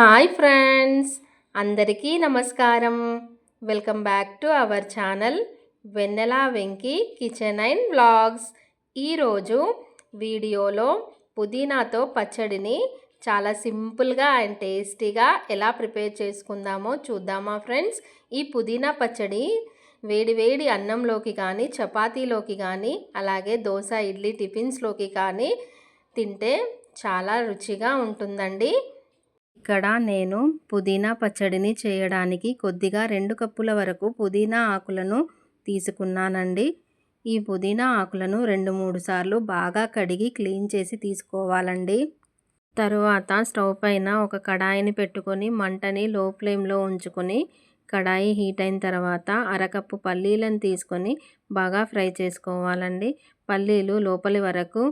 Hi friends అందరికీ నమస్కారం. Welcome back to our channel Vennela Venki kitchen and vlogs. ఈరోజు వీడియోలో పుదీనాతో పచ్చడిని చాలా సింపుల్గా అండ్ టేస్టీగా ఎలా ప్రిపేర్ చేసుకుందామో చూద్దామా ఫ్రెండ్స్? ఈ పుదీనా పచ్చడి వేడి వేడి అన్నంలోకి కానీ చపాతీలోకి కానీ అలాగే దోశ ఇడ్లీ టిఫిన్స్లోకి కానీ తింటే చాలా రుచిగా ఉంటుందండి. ఇక్కడ నేను పుదీనా పచ్చడిని చేయడానికి కొద్దిగా రెండు కప్పుల వరకు పుదీనా ఆకులను తీసుకున్నానండి. ఈ పుదీనా ఆకులను రెండు మూడు సార్లు బాగా కడిగి క్లీన్ చేసి తీసుకోవాలండి. తరువాత స్టవ్ పైన ఒక కడాయిని పెట్టుకొని మంటని లో ఫ్లేమ్లో ఉంచుకొని కడాయి హీట్ అయిన తర్వాత అరకప్పు పల్లీలను తీసుకొని బాగా ఫ్రై చేసుకోవాలండి. పల్లీలు లోపలి వరకు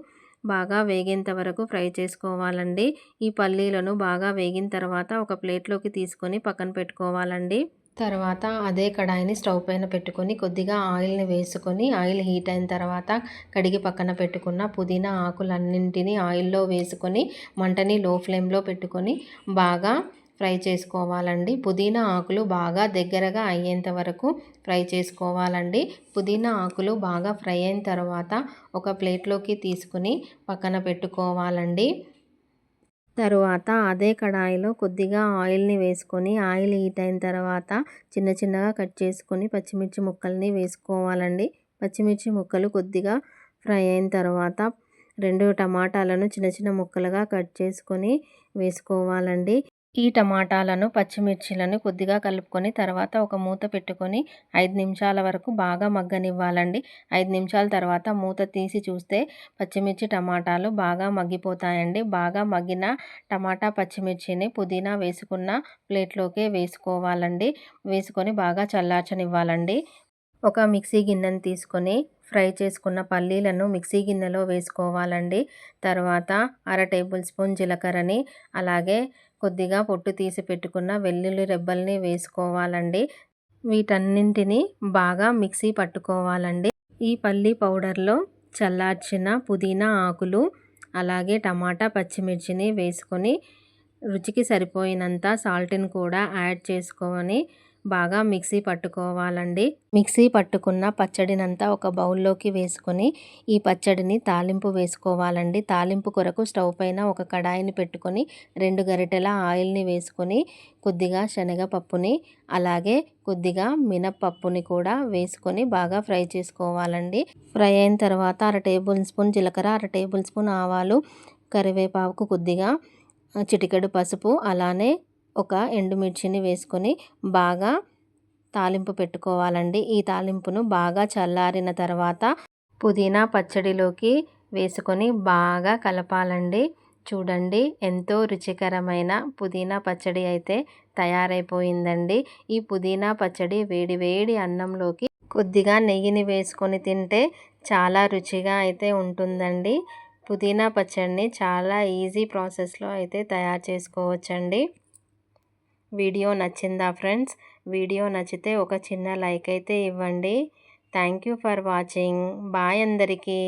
బాగా వేగేంత వరకు ఫ్రై చేసుకోవాలండి. ఈ పల్లీలను బాగా వేగిన తర్వాత ఒక ప్లేట్లోకి తీసుకొని పక్కన పెట్టుకోవాలండి. తర్వాత అదే కడాయిని స్టవ్ పైన పెట్టుకొని కొద్దిగా ఆయిల్ని వేసుకొని ఆయిల్ హీట్ అయిన తర్వాత కడిగి పక్కన పెట్టుకున్న పుదీనా ఆకులన్నింటినీ ఆయిల్లో వేసుకొని మంటని లో ఫ్లేమ్లో పెట్టుకొని బాగా ఫ్రై చేసుకోవాలండి. పుదీనా ఆకులు బాగా దగ్గరగా అయ్యేంత వరకు ఫ్రై చేసుకోవాలండి. పుదీనా ఆకులు బాగా ఫ్రై అయిన తర్వాత ఒక ప్లేట్లోకి తీసుకుని పక్కన పెట్టుకోవాలండి. తరువాత అదే కడాయిలో కొద్దిగా ఆయిల్ని వేసుకొని ఆయిల్ హీట్ అయిన తర్వాత చిన్న చిన్నగా కట్ చేసుకొని పచ్చిమిర్చి ముక్కల్ని వేసుకోవాలండి. పచ్చిమిర్చి ముక్కలు కొద్దిగా ఫ్రై అయిన తర్వాత రెండు టమాటాలను చిన్న చిన్న ముక్కలుగా కట్ చేసుకొని వేసుకోవాలండి. ఈ టమాటాలను పచ్చిమిర్చిలను కొద్దిగా కలుపుకొని తర్వాత ఒక మూత పెట్టుకొని ఐదు నిమిషాల వరకు బాగా మగ్గనివ్వాలండి. ఐదు నిమిషాల తర్వాత మూత తీసి చూస్తే పచ్చిమిర్చి టమాటాలు బాగా మగ్గిపోతాయండి. బాగా మగ్గిన టమాటా పచ్చిమిర్చిని పుదీనా వేసుకున్న ప్లేట్లోకే వేసుకోవాలండి. వేసుకొని బాగా చల్లార్చనివ్వాలండి. ఒక మిక్సీ గిన్నెను తీసుకొని ఫ్రై చేసుకున్న పల్లీలను మిక్సీ గిన్నెలో వేసుకోవాలండి. తర్వాత అర టేబుల్ స్పూన్ జీలకర్రని అలాగే కొద్దిగా పొట్టు తీసి పెట్టుకున్న వెల్లుల్లి రెబ్బల్ని వేసుకోవాలండి. వీటన్నింటినీ బాగా మిక్సీ పట్టుకోవాలండి. ఈ పల్లీ పౌడర్లో చల్లార్చిన పుదీనా ఆకులు అలాగే టమాటా పచ్చిమిర్చిని వేసుకొని రుచికి సరిపోయినంత సాల్ట్ని కూడా యాడ్ చేసుకొని బాగా మిక్సీ పట్టుకోవాలండి. మిక్సీ పట్టుకున్న పచ్చడినంతా ఒక బౌల్లోకి వేసుకొని ఈ పచ్చడిని తాలింపు వేసుకోవాలండి. తాలింపు కొరకు స్టవ్ పైన ఒక కడాయిని పెట్టుకొని రెండు గరిటెల ఆయిల్ని వేసుకొని కొద్దిగా శనగపప్పుని అలాగే కొద్దిగా మినప్పప్పుని కూడా వేసుకొని బాగా ఫ్రై చేసుకోవాలండి. ఫ్రై అయిన తర్వాత అర టేబుల్ స్పూన్ జీలకర్ర అర టేబుల్ స్పూన్ ఆవాలు కరివేపాకు కొద్దిగా చిటికెడు పసుపు అలానే ఒక ఎండుమిర్చిని వేసుకొని బాగా తాలింపు పెట్టుకోవాలండి. ఈ తాలింపును బాగా చల్లారిన తర్వాత పుదీనా పచ్చడిలోకి వేసుకొని బాగా కలపాలండి. చూడండి ఎంతో రుచికరమైన పుదీనా పచ్చడి అయితే తయారైపోయిందండి. ఈ పుదీనా పచ్చడి వేడి వేడి అన్నంలోకి కొద్దిగా నెయ్యిని వేసుకొని తింటే చాలా రుచిగా అయితే ఉంటుందండి. పుదీనా పచ్చడిని చాలా ఈజీ ప్రాసెస్లో అయితే తయారు చేసుకోవచ్చండి. వీడియో నచ్చిందా ఫ్రెండ్స్? వీడియో నచ్చితే ఒక చిన్న లైక్ అయితే ఇవ్వండి. Thank you for watching. Bye అందరికీ.